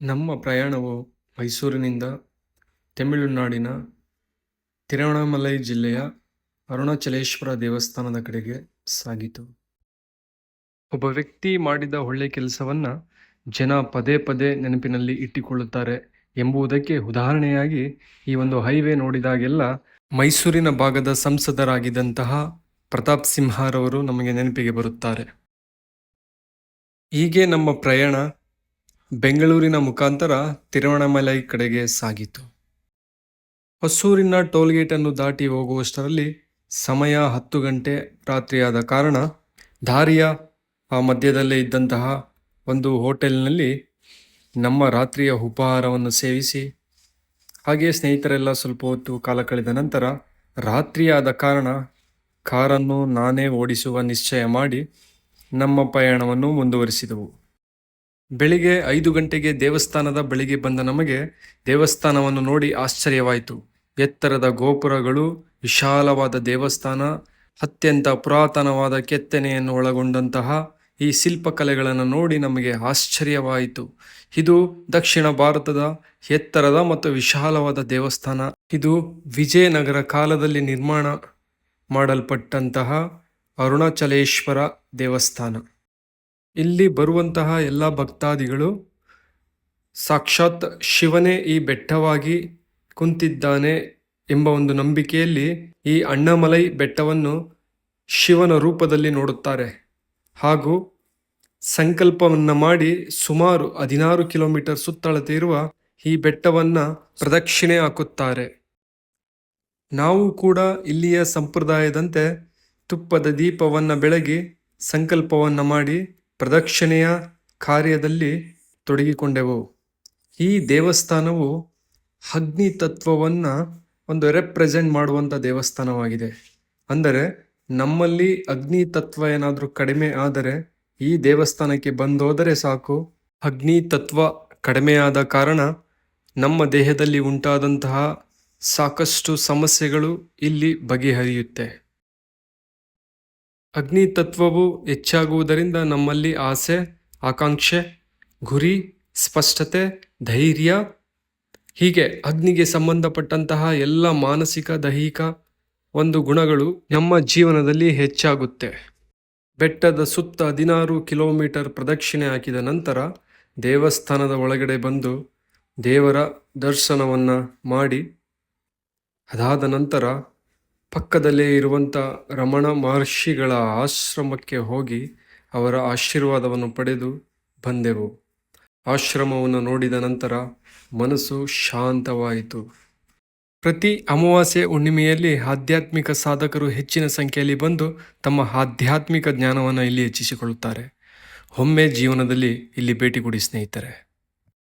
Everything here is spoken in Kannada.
ನಮ್ಮ ಪ್ರಯಾಣವು ಮೈಸೂರಿನಿಂದ ತಮಿಳುನಾಡಿನ ತಿರುವಣ್ಣಾಮಲೈ ಜಿಲ್ಲೆಯ ಅರುಣಾಚಲೇಶ್ವರ ದೇವಸ್ಥಾನದ ಕಡೆಗೆ ಸಾಗಿತು. ಒಬ್ಬ ವ್ಯಕ್ತಿ ಮಾಡಿದ ಒಳ್ಳೆ ಕೆಲಸವನ್ನ ಜನ ಪದೇ ಪದೇ ನೆನಪಿನಲ್ಲಿ ಇಟ್ಟುಕೊಳ್ಳುತ್ತಾರೆ ಎಂಬುದಕ್ಕೆ ಉದಾಹರಣೆಯಾಗಿ ಈ ಒಂದು ಹೈವೇ ನೋಡಿದಾಗೆಲ್ಲ ಮೈಸೂರಿನ ಭಾಗದ ಸಂಸದರಾಗಿದ್ದಂತಹ ಪ್ರತಾಪ್ ಸಿಂಹರವರು ನಮಗೆ ನೆನಪಿಗೆ ಬರುತ್ತಾರೆ. ಹೀಗೆ ನಮ್ಮ ಪ್ರಯಾಣ ಬೆಂಗಳೂರಿನ ಮುಖಾಂತರ ತಿರುವಣಮಲೈ ಕಡೆಗೆ ಸಾಗಿತು. ಹೊಸೂರಿನ ಟೋಲ್ಗೇಟನ್ನು ದಾಟಿ ಹೋಗುವಷ್ಟರಲ್ಲಿ ಸಮಯ ಹತ್ತು ಗಂಟೆ ರಾತ್ರಿಯಾದ ಕಾರಣ ದಾರಿಯ ಆ ಮಧ್ಯದಲ್ಲೇ ಇದ್ದಂತಹ ಒಂದು ಹೋಟೆಲ್ನಲ್ಲಿ ನಮ್ಮ ರಾತ್ರಿಯ ಉಪಹಾರವನ್ನು ಸೇವಿಸಿ, ಹಾಗೆಯೇ ಸ್ನೇಹಿತರೆಲ್ಲ ಸ್ವಲ್ಪ ಹೊತ್ತು ಕಾಲ ಕಳೆದ ನಂತರ ರಾತ್ರಿಯಾದ ಕಾರಣ ಕಾರನ್ನು ನಾನೇ ಓಡಿಸುವ ನಿಶ್ಚಯ ಮಾಡಿ ನಮ್ಮ ಪಯಣವನ್ನು ಮುಂದುವರಿಸಿದೆವು. ಬೆಳಿಗ್ಗೆ ಐದು ಗಂಟೆಗೆ ದೇವಸ್ಥಾನದ ಬಳಿಗೆ ಬಂದ ನಮಗೆ ದೇವಸ್ಥಾನವನ್ನು ನೋಡಿ ಆಶ್ಚರ್ಯವಾಯಿತು. ಎತ್ತರದ ಗೋಪುರಗಳು, ವಿಶಾಲವಾದ ದೇವಸ್ಥಾನ, ಅತ್ಯಂತ ಪುರಾತನವಾದ ಕೆತ್ತನೆಯನ್ನು ಒಳಗೊಂಡಂತಹ ಈ ಶಿಲ್ಪಕಲೆಗಳನ್ನು ನೋಡಿ ನಮಗೆ ಆಶ್ಚರ್ಯವಾಯಿತು. ಇದು ದಕ್ಷಿಣ ಭಾರತದ ಎತ್ತರದ ಮತ್ತು ವಿಶಾಲವಾದ ದೇವಸ್ಥಾನ. ಇದು ವಿಜಯನಗರ ಕಾಲದಲ್ಲಿ ನಿರ್ಮಾಣ ಮಾಡಲ್ಪಟ್ಟಂತಹ ಅರುಣಾಚಲೇಶ್ವರ ದೇವಸ್ಥಾನ. ಇಲ್ಲಿ ಬರುವಂತಹ ಎಲ್ಲ ಭಕ್ತಾದಿಗಳು ಸಾಕ್ಷಾತ್ ಶಿವನೇ ಈ ಬೆಟ್ಟವಾಗಿ ಕುಂತಿದ್ದಾನೆ ಎಂಬ ಒಂದು ನಂಬಿಕೆಯಲ್ಲಿ ಈ ಅಣ್ಣಮಲೈ ಬೆಟ್ಟವನ್ನು ಶಿವನ ರೂಪದಲ್ಲಿ ನೋಡುತ್ತಾರೆ. ಹಾಗೂ ಸಂಕಲ್ಪವನ್ನು ಮಾಡಿ ಸುಮಾರು ಹದಿನಾರು ಕಿಲೋಮೀಟರ್ ಸುತ್ತಳತೆ ಇರುವ ಈ ಬೆಟ್ಟವನ್ನು ಪ್ರದಕ್ಷಿಣೆ ಹಾಕುತ್ತಾರೆ. ನಾವು ಕೂಡ ಇಲ್ಲಿಯ ಸಂಪ್ರದಾಯದಂತೆ ತುಪ್ಪದ ದೀಪವನ್ನು ಬೆಳಗಿ ಸಂಕಲ್ಪವನ್ನು ಮಾಡಿ ಪ್ರದಕ್ಷಿಣೆಯ ಕಾರ್ಯದಲ್ಲಿ ತೊಡಗಿಕೊಂಡೆವು. ಈ ದೇವಸ್ಥಾನವು ಅಗ್ನಿ ತತ್ವವನ್ನು ಒಂದು ರೆಪ್ರೆಸೆಂಟ್ ಮಾಡುವಂಥ ದೇವಸ್ಥಾನವಾಗಿದೆ. ಅಂದರೆ ನಮ್ಮಲ್ಲಿ ಅಗ್ನಿ ತತ್ವ ಏನಾದರೂ ಕಡಿಮೆ ಆದರೆ ಈ ದೇವಸ್ಥಾನಕ್ಕೆ ಬಂದೋದರೆ ಸಾಕು. ಅಗ್ನಿ ತತ್ವ ಕಡಿಮೆಯಾದ ಕಾರಣ ನಮ್ಮ ದೇಹದಲ್ಲಿ ಉಂಟಾದಂತಹ ಸಾಕಷ್ಟು ಸಮಸ್ಯೆಗಳು ಇಲ್ಲಿ ಬಗೆಹರಿಯುತ್ತೆ. ಅಗ್ನಿ ತತ್ವವು ಹೆಚ್ಚಾಗುವುದರಿಂದ ನಮ್ಮಲ್ಲಿ ಆಸೆ, ಆಕಾಂಕ್ಷೆ, ಗುರಿ, ಸ್ಪಷ್ಟತೆ, ಧೈರ್ಯ, ಹೀಗೆ ಅಗ್ನಿಗೆ ಸಂಬಂಧಪಟ್ಟಂತಹ ಎಲ್ಲ ಮಾನಸಿಕ, ದೈಹಿಕ ಒಂದು ಗುಣಗಳು ನಮ್ಮ ಜೀವನದಲ್ಲಿ ಹೆಚ್ಚಾಗುತ್ತೆ. ಬೆಟ್ಟದ ಸುತ್ತ ಹದಿನಾರು ಕಿಲೋಮೀಟರ್ ಪ್ರದಕ್ಷಿಣೆ ಹಾಕಿದ ನಂತರ ದೇವಸ್ಥಾನದ ಒಳಗಡೆ ಬಂದು ದೇವರ ದರ್ಶನವನ್ನು ಮಾಡಿ ಅದಾದ ನಂತರ ಪಕ್ಕದಲ್ಲೇ ಇರುವಂಥ ರಮಣ ಮಹರ್ಷಿಗಳ ಆಶ್ರಮಕ್ಕೆ ಹೋಗಿ ಅವರ ಆಶೀರ್ವಾದವನ್ನು ಪಡೆದು ಬಂದೆವು. ಆಶ್ರಮವನ್ನು ನೋಡಿದ ನಂತರ ಮನಸ್ಸು ಶಾಂತವಾಯಿತು. ಪ್ರತಿ ಅಮಾವಾಸ್ಯೆ ಹುಣ್ಣಿಮೆಯಲ್ಲಿ ಆಧ್ಯಾತ್ಮಿಕ ಸಾಧಕರು ಹೆಚ್ಚಿನ ಸಂಖ್ಯೆಯಲ್ಲಿ ಬಂದು ತಮ್ಮ ಆಧ್ಯಾತ್ಮಿಕ ಜ್ಞಾನವನ್ನು ಇಲ್ಲಿ ಹೆಚ್ಚಿಸಿಕೊಳ್ಳುತ್ತಾರೆ. ಒಮ್ಮೆ ಜೀವನದಲ್ಲಿ ಇಲ್ಲಿ ಭೇಟಿ ಕೊಡಿ ಸ್ನೇಹಿತರೆ.